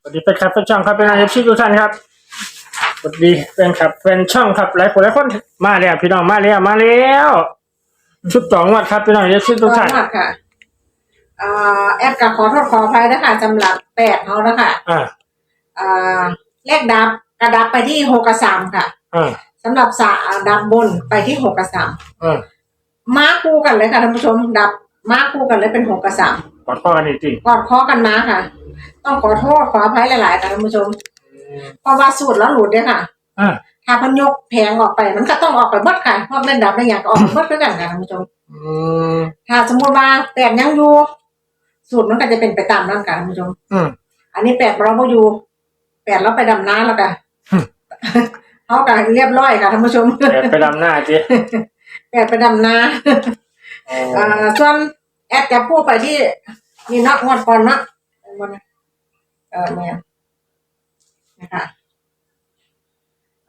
สวัสดีแฟนคลับแฟนช่องครับเป็นนายชีทุกท่านครับสวัสดีแฟนคลับแฟนช่องครับหลายคนหลายคนมาแล้วพี่น้องมาแล้วมาแล้วชุดสองวัดครับพี่น้องเอฟซีทุกท่านขอโทษค่ะอ่าแอปกับขอโทษขออภัยนะคะสำหรับแปดเขานะคะอ่าอ่าเลขดับกระดับไปที่หกกับสามค่ะอ่าสำหรับสาดับบนไปที่หกกับสามอ่ามาคู่กันเลยค่ะท่านผู้ชมดับมาคู่กันเลยเป็นหกกับสามกอดข้อกันจริงกอดคอกันมาค่ะ ต้องขอโทษขออภัยหลายๆค่ะท่านผู้ชม เพราะว่าสูตรแล้วหลุดเนี่ยค่ะ อ่าถ้าเพันยกแผงออกไปมันก็ต้องออกไปเบิดค่ะเพราะเล่นดับในอย่างก็ออกไปเบิดด้วยกันค่ะท่านผู้ชม อืมถ้าสมมติว่าแปดยังอยู่ สูตรมันก็จะเป็นไปตามนั้นค่ะท่านผู้ชม อืม อันนี้แปดเราไม่อยู่แปดเราไปดำน้ำแล้วกันฮึ เขากันเรียบร้อยค่ะท่านผู้ชมเดี๋ยวไปดำหน้าจีแปดไปดำน้ำอ่าส่วนแอดจะพูดไปที่นี่เนักงวดก่อนเนาะวันนะ เออเนี่ยนะคะ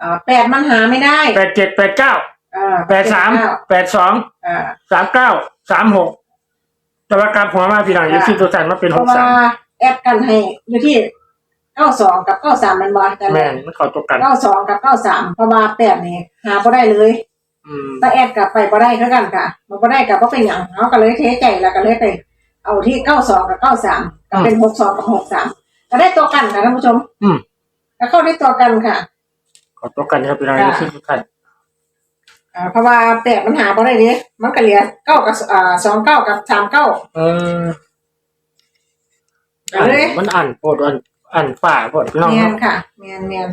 อ่าแปดมันหาไม่ได้แปดเจ็ดแปดเก้าเออแปดสามแปดสองเออสามเก้าสามหกแต่ว่ากลับหัวมาพี่น้องเอฟซีทุกท่านมาเป็นเพหกราะสาว่ามแอดกันให้อยู่ที่เก้าสองกับเก้าสามมันบอแต่แม่นมันเข้าตัวกัน เก้าสองกับเก้าสามเพราะว่าแปดนี่หาบ่ได้เลย อืมถ้าแอดกลับไปบ่ได้คือกันค่ะมันบ่ได้กับบ่เป็นหยังเขาก็เลยเทใจแล้วก็เลยไป เอาที่เก้าสองกับเก้าสามก็เป็นหกสองกับหกสาม ก็ได้ตัวกันค่ะท่านผู้ชม อืมก็เข้าได้ตัวกันค่ะ ขอตัวกันครับพี่น้องเอฟซีทุกท่านอ่าเพราะว่าแปดมันหาบ่ได้เด้มันก็เหลือเก้ากับอ่าสองเก้ากับสามเก้าเออเอาเลยมันอ่านโปรดอ่านอ่านฝ่าโปรดพี่น้องเมียเนาะนค่ะเมียนเมียน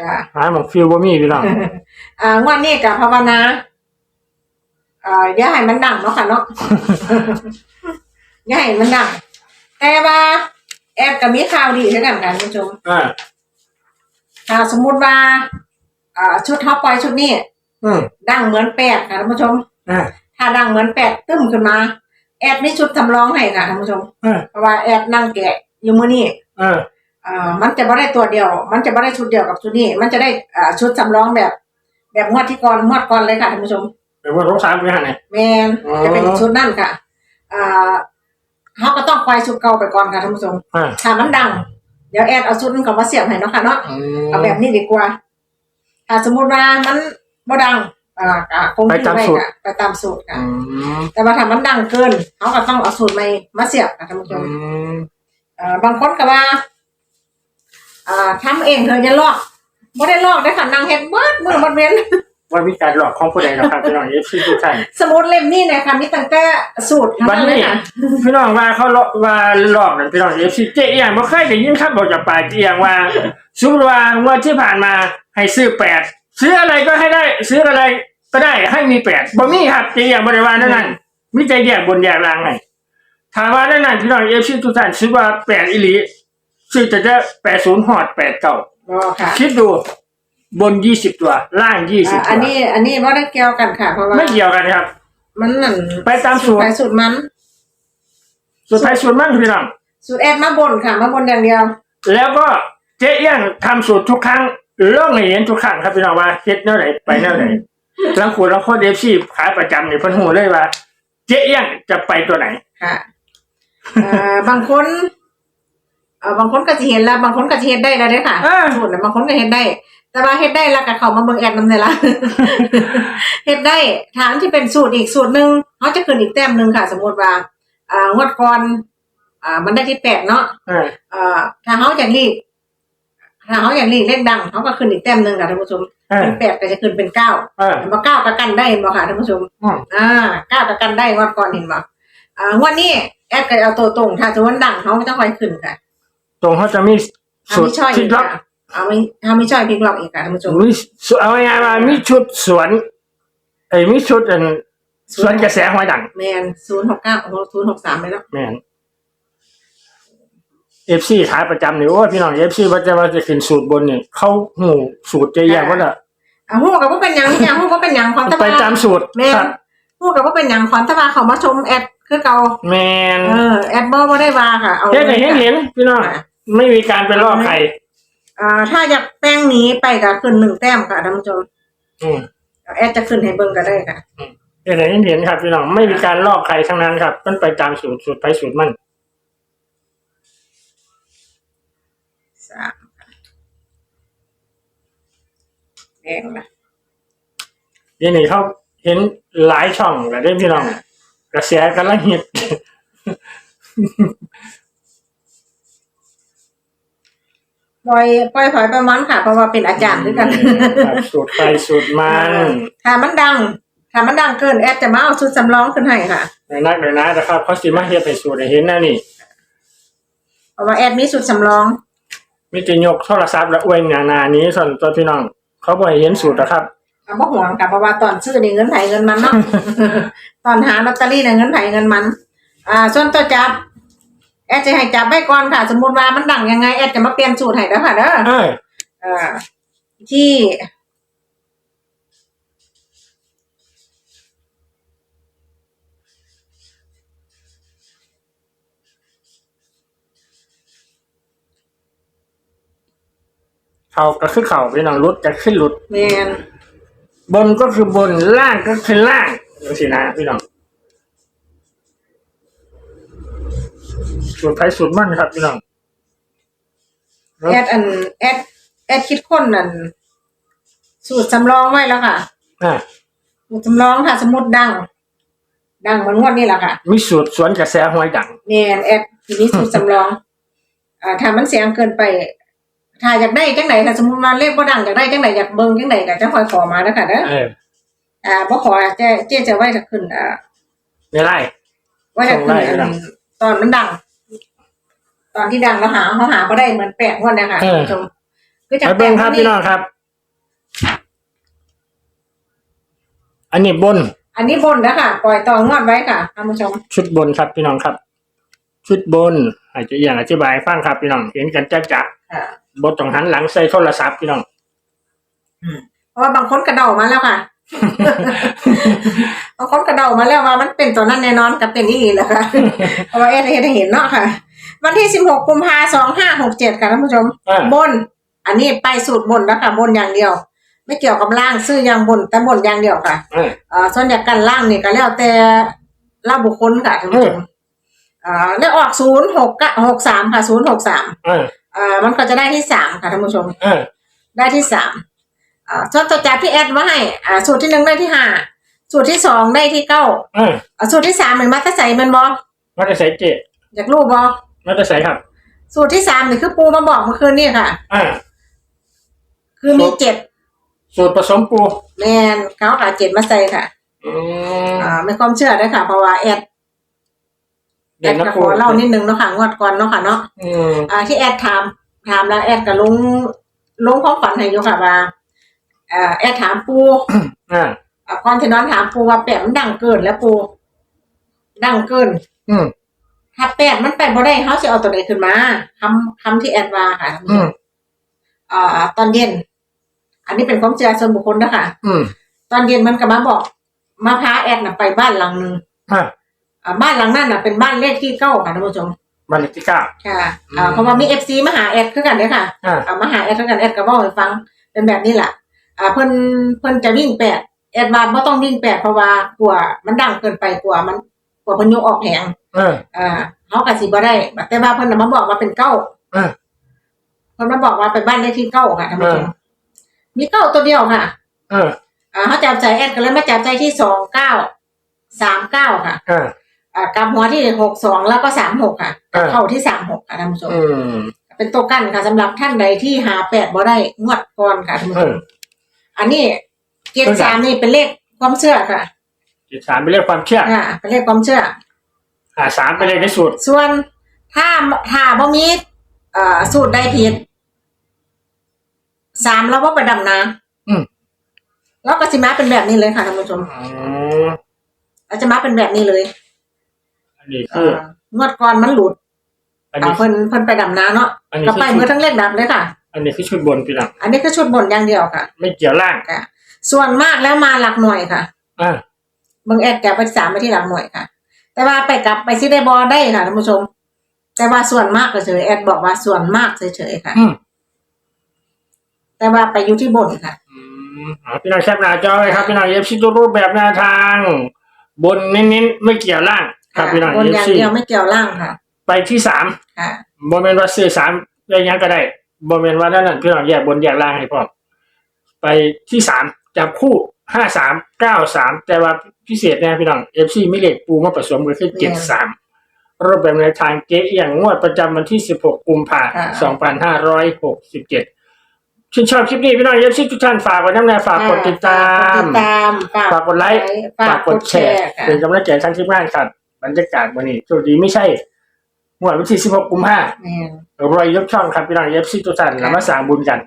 ค่ะ หาหมองฟิลบ่มีพี่น้อง อ่างวดนี้กับภาวนาอ่าอย่าให้มันดังเนาะค่ะเนาะ อย่าให้มันดังแต่ว่า แอบกับมีข่าวดีเช่นกันค่ะท่านผู้ชมอ่าถ้าสมมุติว่าอ่าชุดท็อปปอยชุดนี้ อืมดังเหมือนแปดค่ะท่านผู้ชม อ่าถ้าดังเหมือนแปดตึ้มขึ้นมา แอดมีชุดทำรองให้ค่ะท่านผู้ชม อ่าเพราะว่าแอดนั่งแกะอยู่มื้อนี้อ่าอ่ามันจะไม่ได้ตัวเดียว มันจะไม่ได้ชุดเดียวกับชุดนี้ มันจะได้อ่าชุดสำรองแบบ แบบงวดที่ก่อนงวดก่อนเลยค่ะท่านผู้ชม เป็นว่าสงสารพี่หันเนี่ย แมนอ๋อจะเป็นชุดนั่นค่ะอ่า เขาก็ต้องไปชุดเก่าไปก่อนค่ะท่านผู้ชมอ่าถ้ามันดัง เดี๋ยวแอดเอาชุดนั้นเขามาเสียบให้เนาะค่ะเนาะอืเอาแบบนี้ดีกว่า ถ้าสมมติว่ามันบ่ดังอ่าก็คงที่ไว้ค่ะไปตามสูตรค่ะ อืมแต่ว่าถ้ามันดังเกินเขาก็ต้องเอาสูตรใหม่มาเสียบค่ะท่านผู้ชอืมมอ่าบางคนก็ว่าอ่าทำเองเธอจะลอกบ่ได้ลอกได้ค่ะนางเฮ็ดเบิดมือบ่เว้น ว่ามีการหลอกของผู้ใดนะครับพี่น้องเอฟซีทุกท่านสมุดเล่มนี้เนยคะมีตั้งแต่สูตรทั้งวันนั้นเลยนี้ค่ะพี่น้องว่าเขาหลอกว่าหลอกนั่นพี่น้องเอฟซีเจ๊เอียงบ่เคยได้ยินคำบอกจากปากเจ๊เอียงว่าสมมติว่างวดที่ผ่านมาให้ซื้อแปดซื้ออะไรก็ให้ได้ ซื้ออะไรก็ได้ให้มีแปดบ่มีครับเจ๊เอียงบ่ได้ว่านั่นนั่นมีใจแยกบนแยกล่างให้ถามว่านั่นนั่นพี่น้องเอฟซีทุกท่านซื้อว่าแปดอีหลีซื้อจะได้แปดศูนย์หอดแปดเก้ารอค่ะ คิดดู บนยี่สิบตัว ล่างยี่สิบอ่าตัอันวนี้อันนี้ว่าได้เกี่ยวกันค่ะ เพราะว่าไม่เกี่ยวกันครับ มันนั่นไปตามสูตร ไปสูตรมัน สุดท้ายสูตรมั่งพี่น้องสูตรแอดมาบนค่ะ มาบนอย่างเดียว แล้วก็เจ๊เอี้ยงทำสูตรทุกครั้งเรื่องให้เห็นทุกครั้งครับพี่น้องว่าเฮ็ดแนวไหนไปแนวไหนลังขูดลังโคตรเอฟซีขายประจำเนี่ยเพิ่นหูเลยว่า เจ๊เอี้ยงจะไปตัวไหน ค่ะอ่าบางคนเอ่อบางคนก็จะเห็นแล้ว บางคนก็จะเฮ็ดได้แล้วเด้อค่ะอ่าสูตรน่ะบางคนก็เฮ็ดได้ แต่ว่าเฮ็ดได้แล้วก็เขามาเบิ่งแอดนำเนี่ยละเฮ็ดได้ทางที่เป็นสูตรอีกสูตรหนึงเขาจะขึ้นอีกแต้มหนึงค่ะ สมมุติว่าอ่างวดก่อนอ่ามันได้ที่แปดเนาะเออเอ่อถ้าเขาอยากรีบถ้าเขาอยากรีบเลขดังเขาก็ขึ้นอีกแต้มหนึ่งค่ะท่านผู้ชมเออเป็นแปดก็จะขึ้นเป็นเก้าเออเห็นบ่เก้าก็กันได้เห็นบ่ค่ะท่านผู้ชมอืมอ่าเก้าก็กันได้งวดก่อนเห็นบ่อ่างวดนี้แอดก็เอาตัวตรงถ้าสมมติดังเขาไม่ต้องคอยขึ้นค่ะ ตรงเขาจะมีถ้าสูตไม่รช่ อยคิอีดกล็อกค่ะเอาไม่ถ้าไม่ช่อยพลิกล็อกอีกค่ะท่านผู้ชมมีสูตรเอาง่ายๆว่ามีชุดสวนไอ้ยมีชุดอันสวนกระแสหอยดังแมนศูนย์หกเก้าศูนย์หกสามไปแล้วแม่นเอฟซีขายประจำนี่โอ้ยพี่น้องเอฟซีว่าจะว่าจะขึ้นสูตรบนเนี่ยเขาหูสูตรเจ๊เอี้ยงว่าจะอ่าฮู้กับว่าเป็นหยังนี่ฮู้ก็เป็นหยังความตะไปบาตามสูตรแม่ครับนฮู้กับว่าเป็นหยังความตะบาเขามาชมแอดคือเก่าแมนเออแอดบ่บ่ได้ว่าค่ะเอาเฮ็ดให้เห็นเห็นพี่น้องค่ะไม่มีการไปลอกใคร อ่าถ้าอยากแป้งนี้ไปก็ขึ้นหนึ่งแต้มค่ะท่านผู้ชมอแอดจะขึ้นให้เบิ้งก็ได้ค่ะ เห็นเห็นครับพี่น้องไม่มีการลอกใครทั้งนั้นครับ มันไปตามสูตรสูตรไปสูตรมันสามค่แดงนะ เดี๋ยวนี้เขาเห็นหลายช่องแล้วด้พี่น้อง กระแสกำละงเห็ด ปล่อยปล่อยถอยไปมันค่ะ เพราะว่าเป็นอาจารย์ด้วยกันครับสูตรไปสูตรมันถ้ามันดังถ้ามันดังเกินแอดจะมาเอาชุดสำรองขึ้นให้ค่ะในนักในนะนะครับเขาสิมาเฮ็ดให้สูตรให้เห็นนะนี่เพราะว่าแอดมีชุดสำรองมิจะยกโทรศัพท์และอวยหนาหนานี้ส่วนตัวพี่น้อง เขาบ่ให้เห็นสูตรนะครับเอาบ่ห่วงค่ะเพราะว่าตอนซื้อนี่เงินไผเงินมันเนาะตอนหาลอตเตอรี่เนี่ยเงินไผเงินมัน อ่า ส่วนตัวจับ แอดจะให้จับไว้ก่อนค่ะ สมมุติว่ามันดังยังไงแอดจะมาเปลี่ยนสูตรให้แล้วค่ะเด้อเอ้ยอ่าที่เขาก็คือเขาพี่น้องรุดจะขึ้นรุด แมนบนก็คือบนล่างก็คือล่างดูสินะพี่น้อง สูตรไทยสูตรมันครับพี่น้องแอดอันแอดแอดคิดค้นนั่นสูตรสำรองไว้แล้วค่ะอ่าสูตรสำรองค่ะ สมมุติดัง ดังเหมือนงวดนี่แหละค่ะ มีสูตรสวนกระแสหวยดังแมนแอดทีนี้สูตรสำรอง อ่าถ้ามันเสียงเกินไป ถ้าอยากได้จังไหนถ้าสมมุติว่าเลขบ่ดังอยากได้จังไหนอยากเบิ่งจังไหนก็จะคอยขอมาแล้วค่ะเด้อเอออ่าบ่ขอเจ๊เจ๊จะไว้จะขึ้นอ่าไม่ไล่ไว้จะขึ้นส่งไล่อันดังตอนมันดัง ตอนที่ดังแล้วหาเขาหาบ่ได้เหมือนแปลกงวดเนยคะเออคุณผู้ชมคือจากไปแปลเบิ้กงครับนี่พี่น้องครับ อันนี้บน อันนี้บนนะค่ะปล่อยต่องวดไว้ค่ะท่านผู้ชม ชุดบนครับพี่น้องครับ ชุดบนอาจจะอย่างอธิบายให้ฟังครับพี่น้อง เห็นกันจะจะค่ะ บทต้องหันหลังใส่โทรศัพท์พี่น้อง เพราะว่าบางคนกระเดามาแล้วค่ะ บางคนกระเดามาแล้วว่ามันเป็นตัวนั้นแน่นอนกับเป็นนี่แหละค่ะ เพราะว่าเอสเอเห็นเนาะค่ะ วันที่สิบหกกุมภาสองห้าหกเจ็ดค่ะท่านผู้ชม อ่า บน อันนี้ไปสูตรบนแล้วค่ะบนอย่างเดียว ไม่เกี่ยวกับล่างซื้ออย่างบนแต่บนอย่างเดียวค่ะเออเอ่อส่วนอยากกันล่างนี่ก็แล้วแต่เล่าบุคคลค่ะท่านผู้ชมอ่าแล้วออกศูนย์หกหกสามค่ะศูนย์หกสามเอออ่ามันก็จะได้ที่สามค่ะท่านผู้ชมเออได้ที่สามอ่าส่วนตัวจับที่แอดไว้ให้อ่าสูตรที่หนึ่งได้ที่ห้าสูตรที่สองได้ที่เก้าเอออ่าสูตรที่สามเหมือนมัตตใส่มันบอมาจะใส่เจอยากรู้บอ มาจะใส่ครับ สูตรที่สามนี่คือปูมาบอกเมื่อคืนนี่ค่ะ อ่า คือมีเจ็ดสูตรผสมปูแมนเขาหาเจ็ดมาใส่ค่ะ อืมอ่าไม่ความเชื่อด้วยค่ะ เพราะว่าแอดแอเด่นดนะก็ปูขอเล่านิดนึงเนาะค่ะงวดก่อนเนาะค่ะเนาะอืมอ่าที่แอดถามถามแล้วแอดก็ลงลงความฝันให้อยู่ค่ะว่าอ่าแอดถามปูอ่าอ่าก่อนที่นอนถามปูว่าแปดมันดังเกินแล้วปูดังเกิน อืม ถ้าแปดมันไปบ่ได้เขาจะเอาตัวไหนขึ้นมาคำคำที่แอดว่าค่ะอืมอ่าตอนเย็น อันนี้เป็นความเชื่อส่วนบุคคลนะคะอืมตอนเย็นมันก็มาบอก มาพาแอดน่ะไปบ้านหลังหนึ่งอ่าอ่าบ้านหลังนั้นน่ะเป็นบ้านเลขที่เก้าค่ะท่านผู้ชมวันที่เก้า ค่ะอืมอ่าเพราะว่ามีเอฟซีมาหาแอดคือกันเนี่ยค่ะอ่าอ่ามาหาแอดคือกันแอดก็บอกให้ฟัง เป็นแบบนี้แหละอ่าเพิ่นเพิ่นจะวิ่งแปดแอดว่าบ่ต้องวิ่งแปดเพราะว่ากลัวมันดังเกินไปกลัวมัน กลัวเพิ่นยกออกแหงเออ อ่าเขาก็สิบ่ได้แต่ว่าเพิ่นน่ะมาบอกว่าเป็นเก้าอ่าเพิ่นมาบอกว่าเป็นบ้านเลขที่เก้าค่ะท่านผู้ชมอ่ามีเก้าตัวเดียวค่ะ เออ อ่าเขาจับใจแอดก็เลยมาจับใจที่สองเก้าสามเก้าค่ะ เออ อ่ากำหัวที่หกสองแล้วก็สามหกค่ะอ่า เข้าที่สามหกค่ะท่านผู้ชมอืมเป็นตัวกั้นค่ะสำหรับท่านใดที่หาแปดบ่ได้งวดก่อนค่ะท่านผู้เอชอมอันนี้เจ็ดสามนี่เป็นเลขความเชื่อค่ะ จุดสามเป็นเรื่องความเชื่ออ่าเป็นเลขความเชื่อ อ่าสามเป็นเลขในสูตรส่วนถ้าถ้าบ่มีเอ่อสูตรใดผิดสามเราว่าไปดำนาอืมแล้วก็สิมาเป็นแบบนี้เลยค่ะท่านผู้ชมอืมเราจะมาเป็นแบบนี้เลยอันนี้เอ่คือองวดก่อนมันหลุดอันอ่านี้เพิ่นเพิ่นไปดำนาเนาะอันนี้ ก็คือไปชุมือดทั้งเลขดับเลยค่ะ อันนี้คือชุดบนพี่น้องอันนี้คือชุดบนอย่างเดียวค่ะไม่เกี่ยวล่างค่ะ ส่วนมากแล้วมาหลักหน่วยค่ะ อ่า เบิ่งแอดแกไปสามไปที่หลักหน่วยค่ะ แต่ว่าไปกลับไปซิได้บอได้ค่ะท่านผู้ชม แต่ว่าส่วนมากเฉยๆแอดบอกว่าส่วนมากเฉยๆค่ะ อืมแต่ว่าไปอยู่ที่บนค่ะ อืมเอาพี่น้องแคปหน้าจอเลยครับพี่น้องเอฟซีตัวรูปแบบแนวทาง บนเน้นๆไม่เกี่ยวล่าง ครับพี่น้องบนเออฟย่างซีเดียวไม่เกี่ยวล่างค่ะ ไปที่สาม ค่ะ บนเป็นว่าซื้อสามได้ยังก็ได้บนเป็นว่านั่นนะพี่น้องแยกบนแยกล่างให้พร้อมไปไปที่สามจับคู่ ห้าสามเก้าสามแต่ว่าพิเศษนะพี่น้องเอฟซีไม่เล็กปูมาผสมกันคือเจ็ดสามรูปแบบในทางเจ๊เอียงงวดประจำวันที่สิบหกกุมภาสองพันห้าร้อยหกสิบเจ็ดชื่นชอบคลิปนี้พี่น้องเอฟซีทุกท่านฝากไว้ทั้งในฝากกดติดตาฝกกดมติดตามฝากฝากกดไลค์ ฝาฝากกกกดดแชแชร์ร์ค่ะเป็นกำลังใจทั้งทีมงานครับบรรยากาศวันนี้สวัสดีไม่ใช่งวดวันที่สิบหกกุมภาแม่นรอยยกช่องครับพี่น้องเอฟซีทุกท่านแล้วมาสร้างบุญกัน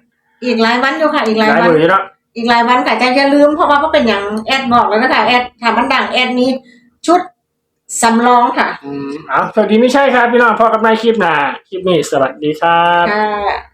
อีกหลายวันอยู่ค่ะ อีกหหลายลายวันมือเนาะ อีกหลายวันค่ะจะอย่าลืมเพราะว่าก็เป็นอย่างแอดบอกแล้วนะคะแอดถามมันดังแอดมีชุดสำรองค่ะอืมเอาสวัสดีไม่ใช่ครับ พี่น้องพอกับนายคลิปหน้าคลิปนี้สวัสดีครับ ค่ะ